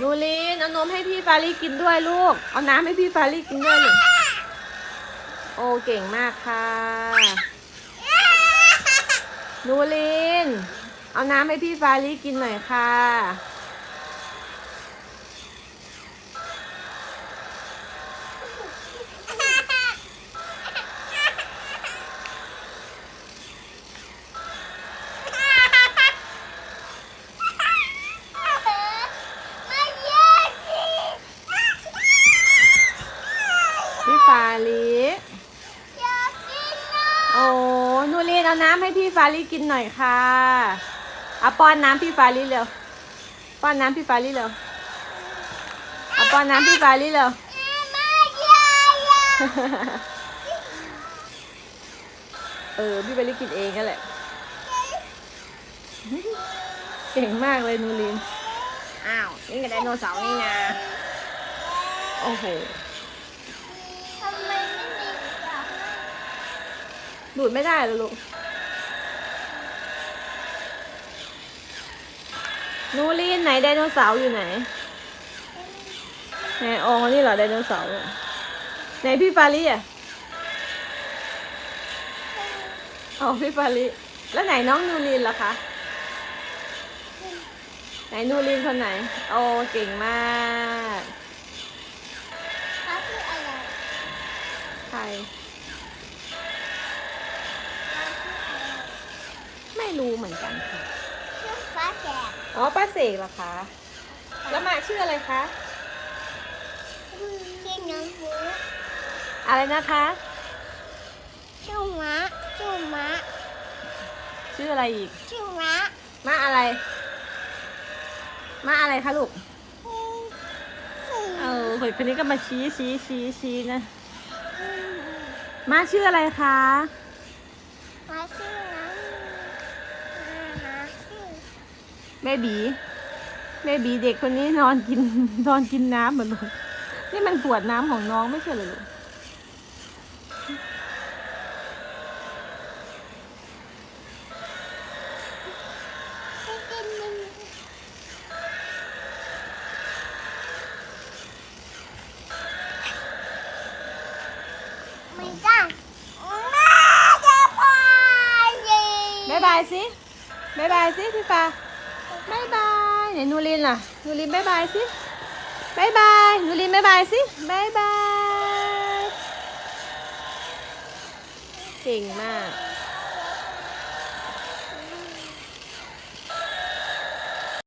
นูลินเอานมให้พี่ฟารีกินด้วยลูก เอาน้ำให้พี่ฟารีกินด้วยลูกโอ้เก่งมากค่ะนูลิน เอาน้ำให้พี่ฟารีกินหน่อยค่ะ ไม่เยอะสิ พี่ฟารีอยากกินนะโอ้นูลินเอาน้ำให้พี่ฟารีกินหน่อยค่ะเอาป้อนน้ำพี่ฟารีเร็ว ป้อนน้ำพี่ฟารีเร็วเอาป้อนน้ำพี่ฟารีเร็วไม่เยอะอะเออ พี่ฟารีกินเองกันแหละ เก่งมากเลยนูลิน อ้าว นี่กับไดโนเสาร์นี่นะ โอ้โห ดูดไม่ได้เหรอลูกนูลินไหนไดโนเสาร์อยู่ไหนไหนอ๋อนี่เหรอไดโนเสาร์อะไหนพี่ฟารีอะอ๋อพี่ฟารีแล้วไหนน้องนูลินล่ะคะไหนนูลินคนไหน โอ้เก่งมากเขาคืออะไรใคร เขาคืออะไร ไม่ รู้เหมือนกันค่ะชื่อฟ้าแสบอ๋อป้าเสกเหรอคะแล้วมาชื่ออะไรคะชื่อน้องบูอะไรนะคะชื่อม้าชื่อม้าชื่ออะไรอีกชื่อม้ามาอะไร มาอะไรคะลูกเออคนนี้ก็มาชี้ชี้ชี้ชี้นะมาชื่ออะไรคะมาชื่อน้องมาชื่อ เบบีเบบีเด็กคนนี้นอนกินนอนกินน้ำเหมือนลูกนี่มันขวดน้ำของน้องไม่ใช่เหรอลูกไม่กินมันไม่ได้แม่จะพายสิบายบายสิบายบายสิพี่ฟ้า บายบายไหนนูรินล่ะนูรินบายบายสิบายบายนูรินบายบายสิบายบาย เก่งมาก